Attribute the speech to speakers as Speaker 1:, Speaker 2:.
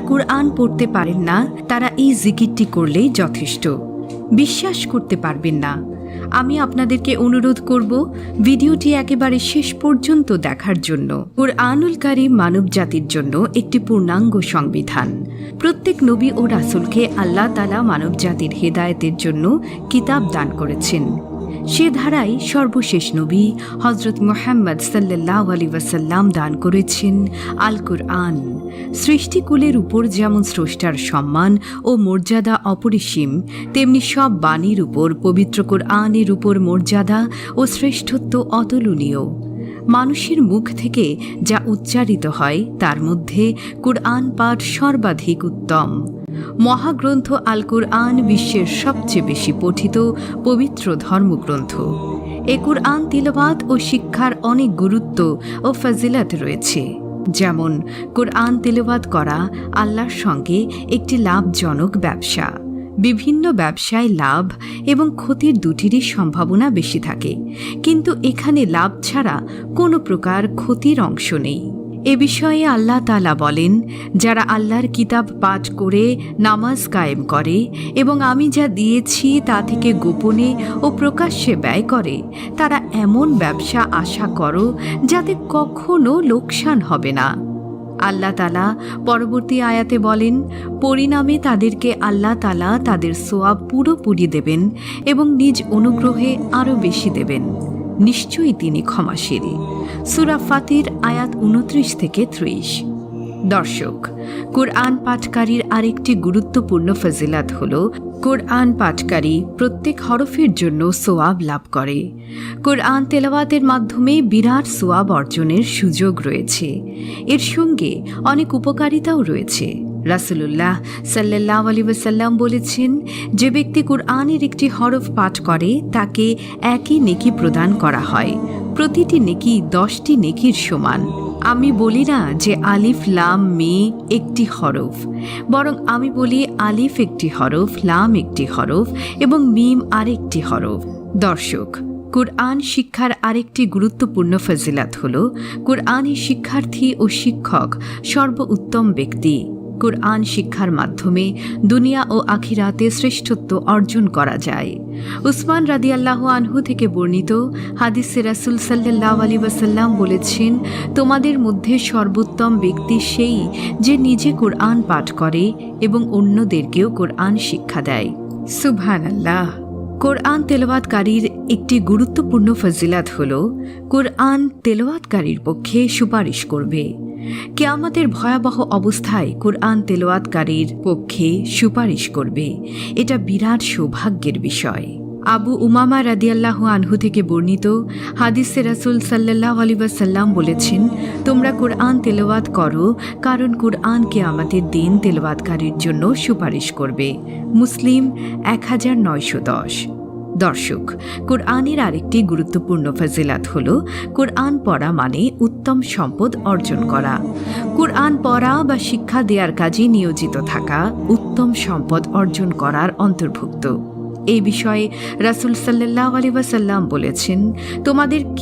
Speaker 1: যারা কোরআন পড়তে পারেন না, তারা এই জিকিরটি করলেই যথেষ্ট। বিশ্বাস করতে পারবেন না। আমি আপনাদেরকে অনুরোধ করব ভিডিওটি একেবারে শেষ পর্যন্ত দেখার জন্য। কোরআনুল কারিম মানব জাতির জন্য একটি পূর্ণাঙ্গ সংবিধান। প্রত্যেক নবী ও রাসুলকে আল্লাহ তালা মানব জাতির হেদায়েতের জন্য কিতাব দান করেছেন। সে ধারায় সর্বশেষ নবী হজরত মোহাম্মদ সাল্লাহ আলী ওয়াসাল্লাম দান করেছেন আল কুরআন সৃষ্টিকুলের উপর যেমন স্রষ্টার সম্মান ও মর্যাদা অপরিসীম, তেমনি সব বাণীর উপর পবিত্র কোরআনের উপর মর্যাদা ও শ্রেষ্ঠত্ব অতুলনীয়। মানুষের মুখ থেকে যা উচ্চারিত হয় তার মধ্যে কোরআন পাঠ সর্বাধিক উত্তম। মহাগ্রন্থ আল কুরআন বিশ্বের সবচেয়ে বেশি পঠিত পবিত্র ধর্মগ্রন্থ। এ কুরআন তিলবাত ও শিক্ষার অনেক গুরুত্ব ও ফাজিলাত রয়েছে। যেমন, কোরআন তিলবাত করা আল্লাহর সঙ্গে একটি লাভজনক ব্যবসা। বিভিন্ন ব্যবসায় লাভ এবং ক্ষতির দুটিরই সম্ভাবনা বেশি থাকে। কিন্তু এখানে লাভ ছাড়া কোনো প্রকার ক্ষতির অংশ নেই। এ বিষয়ে আল্লাহ তালা বলেন, যারা আল্লাহর কিতাব পাঠ করে, নামাজ কায়েম করে এবং আমি যা দিয়েছি তা থেকে গোপনে ও প্রকাশ্যে ব্যয় করে, তারা এমন ব্যবসা আশা করো যাতে কখনো লোকসান হবে না। আল্লাহ তালা পরবর্তী আয়াতে বলেন, পরিণামে তাদেরকে আল্লাহ তালা তাদের সোয়াব পুরোপুরি দেবেন এবং নিজ অনুগ্রহে আরও বেশি দেবেন। নিশ্চয়ই তিনি ক্ষমাশীল। সুরা ফাতির, আয়াত উনত্রিশ থেকে ত্রিশ। দর্শক, কোরআন পাঠকারীর আরেকটি গুরুত্বপূর্ণ ফজিলাত হল, কোরআন পাঠকারী প্রত্যেক হরফের জন্য সোয়াব লাভ করে। কোরআন তেলাওয়াতের মাধ্যমে বিরাট সোয়াব অর্জনের সুযোগ রয়েছে। এর সঙ্গে অনেক উপকারিতাও রয়েছে। রাসুলুল্লাহ সাল্লাহ আলী ওসাল্লাম বলেছেন, যে ব্যক্তি কোরআনের একটি হরফ পাঠ করে, তাকে একই নেকি প্রদান করা হয়। প্রতিটি নেকি দশটি নেকির সমান। আমি বলি না যে আলিফ, লাম, মে একটি হরফ। বরং আমি বলি আলিফ একটি হরফ, লাম একটি হরফ এবং মিম আরেকটি হরফ। দর্শক, কোরআন শিক্ষার আরেকটি গুরুত্বপূর্ণ ফজিলাত হল, কোরআনের শিক্ষার্থী ও শিক্ষক সর্বোত্তম ব্যক্তি। কোরআন শিক্ষার মাধ্যমে দুনিয়া ও আখিরাতে শ্রেষ্ঠত্ব অর্জন করা যায়। উসমান রাদিয়াল্লাহু আনহু থেকে বর্ণিত হাদিসে রাসুল সাল্লাহ আলী ওয়াসাল্লাম বলেছেন, তোমাদের মধ্যে সর্বোত্তম ব্যক্তি সেই যে নিজে কোরআন পাঠ করে এবং অন্যদেরকেও কোরআন শিক্ষা দেয়। সুবহান আল্লাহ কোরআন তেলাওয়াতকারীর একটি গুরুত্বপূর্ণ ফজিলাত হল, কোরআন তেলাওয়াতকারীর পক্ষে সুপারিশ করবে। কেয়ামতের ভয়াবহ অবস্থায় কোরআন তেলোয়াতকারীর পক্ষে সুপারিশ করবে। এটা বিরাট সৌভাগ্যের বিষয়। আবু উমামা রাদিয়াল্লাহ আনহু থেকে বর্ণিত হাদিসে রাসুল সাল্লাহ আলিবাসাল্লাম বলেছেন, তোমরা কোরআন তেলাওয়াত করো, কারণ কোরআনকে আমাদের দিন তেলাওয়াতকারীর জন্য সুপারিশ করবে। মুসলিম এক হাজার নয়শো দশ। দর্শক, কোরআনের আরেকটি গুরুত্বপূর্ণ ফজিলাত হল, কোরআন পড়া মানে উত্তম সম্পদ অর্জন করা। কোরআন পড়া বা শিক্ষা দেওয়ার কাজে নিয়োজিত থাকা উত্তম সম্পদ অর্জন করার অন্তর্ভুক্ত। এই বিষয়ে রাসুল সাল্লাহ আলী ওয়াসাল্লাম বলেছেন, তোমাদের